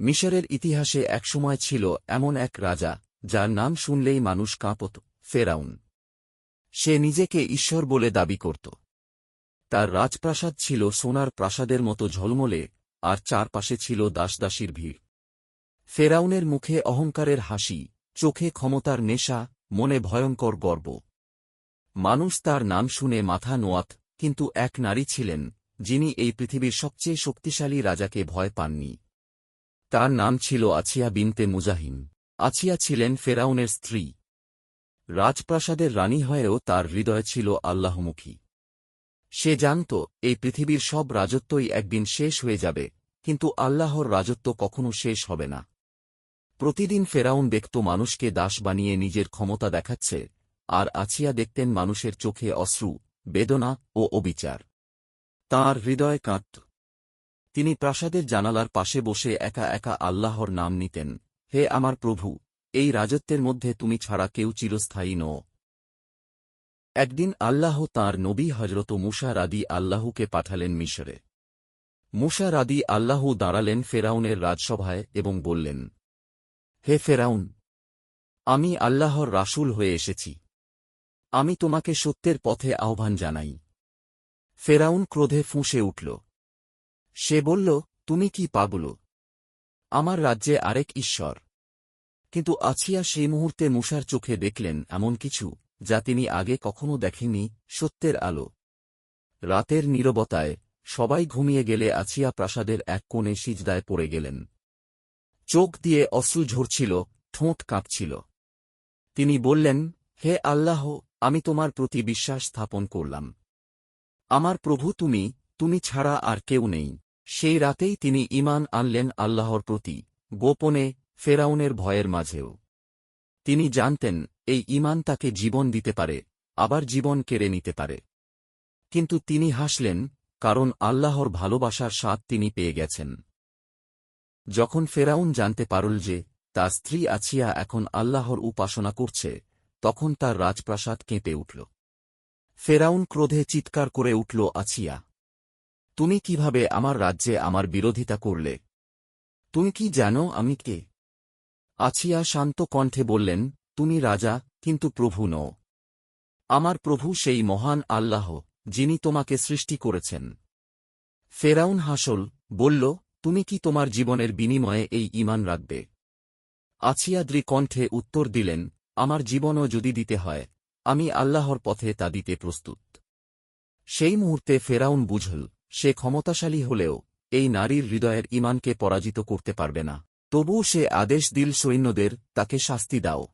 মিশরের ইতিহাসে একসময় ছিল এমন এক রাজা, যার নাম শুনলেই মানুষ কাঁপত, ফেরাউন। সে নিজেকে ঈশ্বর বলে দাবি করত। তার রাজপ্রাসাদ ছিল সোনার প্রাসাদের মতো ঝলমলে, আর চারপাশে ছিল দাসদাসীর ভিড়। ফেরাউনের মুখে অহংকারের হাসি, চোখে ক্ষমতার নেশা, মনে ভয়ঙ্কর গর্ব। মানুষ তার নাম শুনে মাথা নোয়াত, কিন্তু এক নারী ছিলেন, যিনি এই পৃথিবীর সবচেয়ে শক্তিশালী রাজাকে ভয় পাননি। তার নাম ছিল আছিয়া বিনতে মুজাহিম। আছিয়া ছিলেন ফেরাউনের স্ত্রী। রাজপ্রাসাদের রানী হয়েও তার হৃদয় ছিল আল্লাহমুখী। সে জানত, এই পৃথিবীর সব রাজত্বই একদিন শেষ হয়ে যাবে, কিন্তু আল্লাহর রাজত্ব কখনো শেষ হবে না। প্রতিদিন ফেরাউন দেখত মানুষকে দাস বানিয়ে নিজের ক্ষমতা দেখাচ্ছে, আর আছিয়া দেখতেন মানুষের চোখে অশ্রু, বেদনা ও অবিচার। তাঁর হৃদয় কাঁদত। তিনি প্রাসাদের জানালার পাশে বসে একা একা আল্লাহর নাম নিতেন, হে আমার প্রভু, এই রাজত্বের মধ্যে তুমি ছাড়া কেউ চিরস্থায়ী ন একদিন আল্লাহ তাঁর নবী হজরত মুসা রাদি আল্লাহকে পাঠালেন মিশরে। মুসা রাদি আল্লাহ দাঁড়ালেন ফেরাউনের রাজসভায় এবং বললেন, হে ফেরাউন, আমি আল্লাহর রাসূল হয়ে এসেছি। আমি তোমাকে সত্যের পথে আহ্বান জানাই। ফেরাউন ক্রোধে ফুঁসে উঠল। সে বলল, তুমি কি পাগল? আমার রাজ্যে আরেক ঈশ্বর। কিন্তু আছিয়া সেই মুহূর্তে মুসার চোখে দেখলেন এমন কিছু, যা তিনি আগে কখনো দেখেননি, সত্যের আলো। রাতের নীরবতায় সবাই ঘুমিয়ে গেলে আছিয়া প্রাসাদের এক কোণে সিজদায় পড়ে গেলেন। চোখ দিয়ে অশ্রু ঝরছিল, ঠোঁট কাঁপছিল। তিনি বললেন, হে আল্লাহ, আমি তোমার প্রতি বিশ্বাস স্থাপন করলাম। আমার প্রভু তুমি তুমি ছাড়া আর কেউ নেই। সেই রাতেই তিনি ইমান আনলেন আল্লাহর প্রতি, গোপনে, ফেরাউনের ভয়ের মাঝেও। তিনি জানতেন, এই ইমান তাকে জীবন দিতে পারে, আবার জীবন কেড়ে নিতে পারে। কিন্তু তিনি হাসলেন, কারণ আল্লাহর ভালোবাসার স্বাদ তিনি পেয়ে গেছেন। যখন ফেরাউন জানতে পারল যে, তার স্ত্রী আছিয়া এখন আল্লাহর উপাসনা করছে, তখন তার রাজপ্রাসাদ কেঁপে উঠল। ফেরাউন ক্রোধে চিৎকার করে উঠল আছিয়া তুমি কীভাবে আমার রাজ্যে আমার বিরোধিতা করলে? তুমি কি জানো আমি কে? আছিয়া শান্ত কণ্ঠে বললেন, তুমি রাজা, কিন্তু প্রভু নও। আমার প্রভু সেই মহান আল্লাহ, যিনি তোমাকে সৃষ্টি করেছেন। ফেরাউন হাসল, বলল, তুমি কি তোমার জীবনের বিনিময়ে এই ইমান রাখবে? আছিয়াদ্রি কণ্ঠে উত্তর দিলেন, আমার জীবনও যদি দিতে হয়, আমি আল্লাহর পথে তা দিতে প্রস্তুত। সেই মুহূর্তে ফেরাউন বুঝল সে ক্ষমতাশালী হলেও, এই নারীর হৃদয়ের ইমানকে পরাজিত করতে পারবে না। তবুও সে আদেশ দিল সৈন্যদের, তাকে শাস্তি দাও।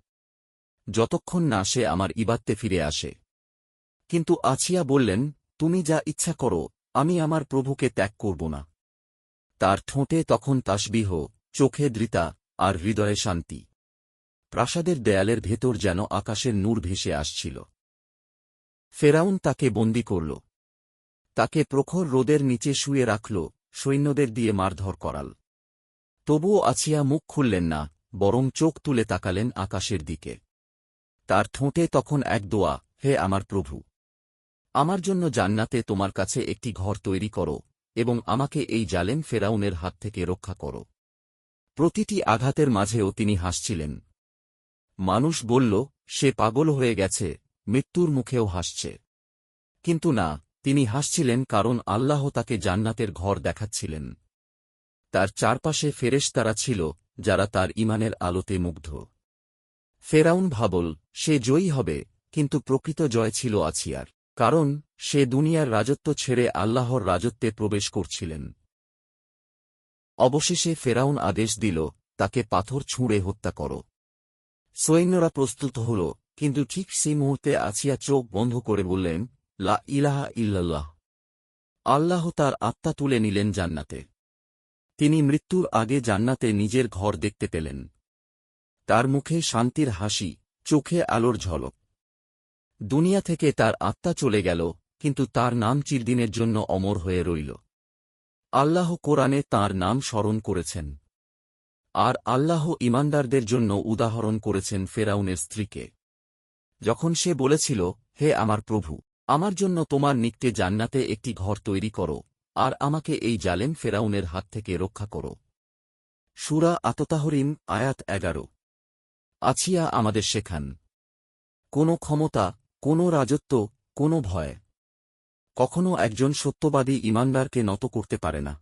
যতক্ষণ না সে আমার ইবাত্তে ফিরে আসে। কিন্তু আছিয়া বললেন, তুমি যা ইচ্ছা করো, আমি আমার প্রভুকে ত্যাগ করব না। তার ঠোঁটে তখন তাসবিহ, চোখে দৃতা আর হৃদয়ে শান্তি। প্রাসাদের দেয়ালের ভেতর যেন আকাশের নূর ভেসে আসছিল। ফেরাউন তাকে বন্দি করল। তাকে প্রখর রোদের নিচে শুয়ে রাখল, সৈন্যদের দিয়ে মারধর করাল। তবুও আছিয়া মুখ খুললেন না, বরং চোখ তুলে তাকালেন আকাশের দিকে। তার ঠোঁটে তখন এক দোয়া, হে আমার প্রভু, আমার জন্য জান্নাতে তোমার কাছে একটি ঘর তৈরি করো, এবং আমাকে এই জালেম ফেরাউনের হাত থেকে রক্ষা করো। প্রতিটি আঘাতের মাঝেও তিনি হাসছিলেন। মানুষ বলল, সে পাগল হয়ে গেছে, মৃত্যুর মুখেও হাসছে। কিন্তু না তিনি হাসছিলেন কারণ আল্লাহ তাকে জান্নাতের ঘর দেখাচ্ছিলেন। তার চারপাশে ফেরেশতারা ছিল, যারা তার ইমানের আলোতে মুগ্ধ। ফেরাউন ভাবল, সে জয়ী হবে, কিন্তু প্রকৃত জয় ছিল আছিয়ার কারণ সে দুনিয়ার রাজত্ব ছেড়ে আল্লাহর রাজত্বে প্রবেশ করছিলেন। অবশেষে ফেরাউন আদেশ দিল, তাকে পাথর ছুঁড়ে হত্যা কর। সৈন্যরা প্রস্তুত হল, কিন্তু ঠিক সেই মুহূর্তে আছিয়া চোখ বন্ধ করে বললেন লা ইলাহা ইল্লাল্লাহ। আল্লাহ তার আত্মা তুলে নিলেন জান্নাতে। তিনি মৃত্যুর আগে জান্নাতে নিজের ঘর দেখতে পেলেন। তার মুখে শান্তির হাসি, চোখে আলোর ঝলক। দুনিয়া থেকে তার আত্মা চলে গেল, কিন্তু তার নাম চিরদিনের জন্য অমর হয়ে রইল। আল্লাহ কোরআনে তার নাম স্মরণ করেছেন। আর আল্লাহ ইমানদারদের জন্য উদাহরণ করেছেন ফেরাউনের স্ত্রীকে। যখন সে বলেছিল, হে আমার প্রভু আমার জন্য তোমার নিকটে জান্নাতে একটি ঘর তৈরি করো, আর আমাকে এই জালেম ফেরাউনের হাত থেকে রক্ষা করো। সুরা আততাহরিম, আয়াত এগারো। আছিয়া আমাদের শেখান কোনো ক্ষমতা, কোনো রাজত্ব, কোনো ভয়। কখনো একজন সত্যবাদী ইমানদারকে নত করতে পারে না।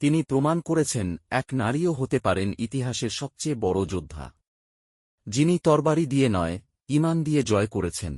তিনি প্রমাণ করেছেন, এক নারীও হতে পারেন ইতিহাসের সবচেয়ে বড় যোদ্ধা। যিনি তরবারি দিয়ে নয় ইমান দিয়ে জয় করেছেন।